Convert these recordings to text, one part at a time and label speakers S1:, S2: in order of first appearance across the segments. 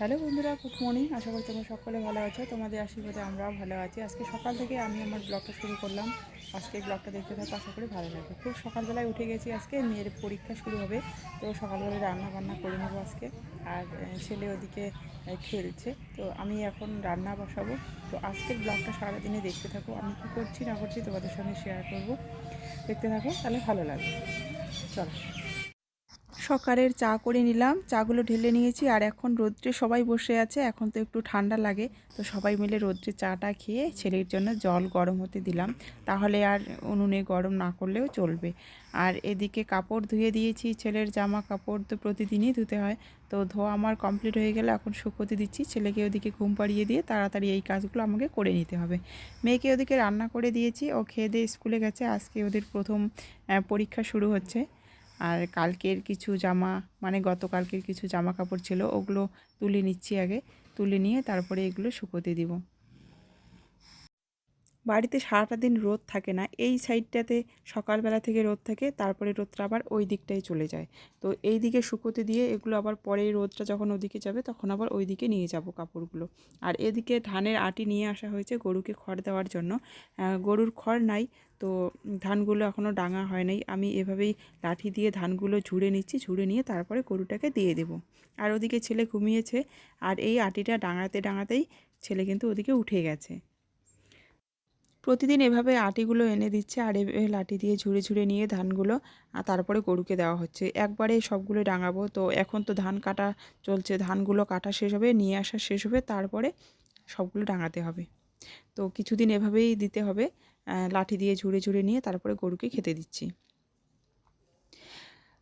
S1: Hello বন্ধুরা good morning আশা করি তোমরা সকলে ভালো আছো। তোমাদের আশীর্বাদে আমরাও ভালো আছি। আজকে সকাল থেকে আমি আমার ব্লগটা শুরু করলাম। আজকে ব্লগটা দেখতে থাকো, আশা করি ভালো লাগবে। খুব সকালবেলায় উঠে গেছি আজকে, মেয়ের পরীক্ষা শুরু হবে। তো সকালবেলায় রান্না বান্না করে নেব আজকে। আর ছেলে ওদিকে খেলছে। তো আমি এখন রান্না বসাবো। তো আজকের ব্লগটা সারাদিনে দেখতে থাকো। আমি কী করছি না করছি তোমাদের সঙ্গে শেয়ার করব। দেখতে থাকো, তাহলে ভালো লাগবে। চলো। সকালের চা করে নিলাম। চাগুলো ঢেলে নিয়েছি আর এখন রোদ্রে সবাই বসে আছে, এখন তো একটু ঠান্ডা লাগে। তো সবাই মিলে রোদ্রে চাটা খেয়ে ছেলের জন্য জল গরম হতে দিলাম। তাহলে আর উনুনে গরম না করলেও চলবে। আর এদিকে কাপড় ধুয়ে দিয়েছি, ছেলের জামা কাপড় তো প্রতিদিনই ধুতে হয়। তো ধোয়া আমার কমপ্লিট হয়ে গেলে এখন শুকোতে দিচ্ছি। ছেলেকে ওদিকে ঘুম পাড়িয়ে দিয়ে তাড়াতাড়ি এই কাজগুলো আমাকে করে নিতে হবে। মেয়েকে ওদিকে রান্না করে দিয়েছি। ও খেয়ে দিয়ে স্কুলে গেছে। আজকে ওদের প্রথম পরীক্ষা শুরু হচ্ছে। আর কালকের কিছু জামা মানে গতকালকের কিছু জামা কাপড় ছিল, ওগুলো তুলে নিচ্ছি আগে। তুলে নিয়ে তারপরে এগুলো শুকোতে দিব। বাড়িতে সারাটা দিন রোদ থাকে না, এই সাইডটাতে সকালবেলা থেকে রোদ থাকে, তারপরে রোদটা আবার ওই দিকটাই চলে যায়। তো এই দিকে শুকোতে দিয়ে এগুলো আবার পরে রোদটা যখন ওদিকে যাবে, তখন আবার ওই দিকে নিয়ে যাব কাপড়গুলো। আর এদিকে ধানের আটি নিয়ে আসা হয়েছে গরুকে খড় দেওয়ার জন্য। গরুর খড় নাই, তো ধানগুলো এখনও ডাঙা হয় নাই। আমি এভাবেই লাঠি দিয়ে ধানগুলো ঝুড়ে নিচ্ছি, ঝুড়ে নিয়ে তারপরে গরুটাকে দিয়ে দেব। আর ওদিকে ছেলে ঘুমিয়েছে, আর এই আটিটা ডাঙাতে ডাঙাতেই ছেলে কিন্তু ওদিকে উঠে গেছে। প্রতিদিন এভাবে আটিগুলো এনে দিচ্ছে আর এভাবে লাঠি দিয়ে ঝুড়ে ঝুড়ে নিয়ে ধানগুলো আর তারপরে গরুকে দেওয়া হচ্ছে। একবারে সবগুলো ডাঙাবো। তো এখন তো ধান কাটা চলছে, ধানগুলো কাটা শেষ হবে, নিয়ে আসা শেষ হবে, তারপরে সবগুলো ডাঙাতে হবে। তো কিছুদিন এভাবেই দিতে হবে লাঠি দিয়ে ঝুড়ে ঝুড়ে নিয়ে তারপরে গরুকে খেতে দিচ্ছি।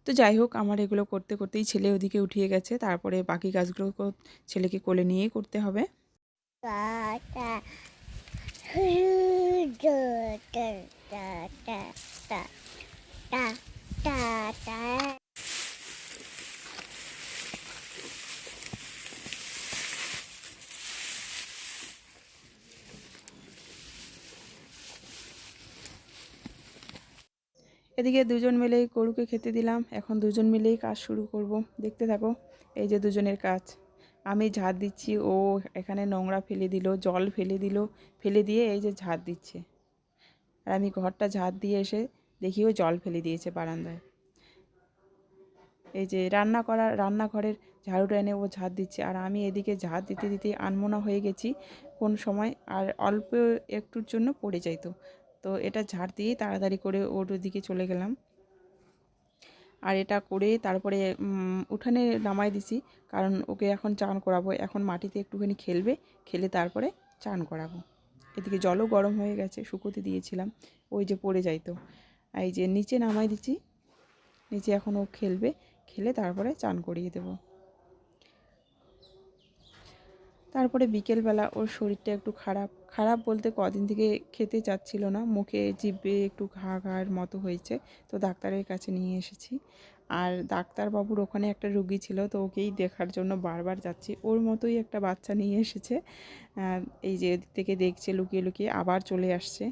S1: তো যাই হোক, আমার এগুলো করতে করতেই ছেলে ওদিকে উঠিয়ে গেছে, তারপরে বাকি কাজগুলো ছেলেকে কোলে নিয়েই করতে হবে। এদিকে দুজন মিলেই গরুকে খেতে দিলাম। এখন দুজন মিলেই কাজ শুরু করব। দেখতে থাকো, এই যে দুজনের কাজ। আমি ঝাড় দিচ্ছি, ও এখানে নোংরা ফেলে দিল, জল ফেলে দিল, ফেলে দিয়ে এই যে ঝাড় দিচ্ছে। আর আমি ঘরটা ঝাড় দিয়ে এসে দেখি ও জল ফেলে দিয়েছে বারান্দায়। এই যে রান্না করা, রান্নাঘরের ঝাড়ুটা এনে ও ঝাড় দিচ্ছে। আর আমি এদিকে ঝাড় দিতে দিতে আনমনা হয়ে গেছি কোন সময়, আর অল্প একটুর জন্য পড়ে যাইতো তো। এটা ঝাড় দিয়েই তাড়াতাড়ি করে ওর দিকে চলে গেলাম। আর এটা করে তারপরে উঠানে নামাই দিছি, কারণ ওকে এখন চান করাবো। এখন মাটিতে একটুখানি খেলবে, খেলে তারপরে চান করাবো। এদিকে জলও গরম হয়ে গেছে, শুকোতে দিয়েছিলাম, ওই যে পড়ে যাইতো এই যে নিচে নামাই দিচ্ছি, নিচে এখন ও খেলবে, খেলে তারপরে চান করিয়ে দেবো। তারপরে বিকেলবেলা ওর শরীরটা একটু খারাপ। খারাপ বলতে কদিন থেকে খেতে চাচ্ছিল না, মুখে জিভে একটু ঘা ঘার মতো হয়েছে, তো ডাক্তারের কাছে নিয়ে এসেছি। আর ডাক্তারবাবুর ওখানে একটা রুগী ছিল, তো ওকেই দেখার জন্য বারবার যাচ্ছি। ওর মতোই একটা বাচ্চা নিয়ে এসেছে এই যে থেকে দেখছে, লুকিয়ে লুকিয়ে আবার চলে আসছে।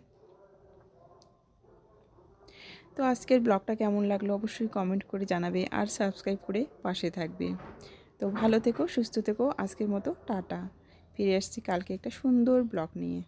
S1: তো আজকের ব্লগটা কেমন লাগল অবশ্যই কমেন্ট করে জানাবে আর সাবস্ক্রাইব করে পাশে থাকবে। তো ভালো থেকো, সুস্থ থেকো, আজকের মতো টাটা। ফিরে আসছি কালকে একটা সুন্দর ব্লগ নিয়ে।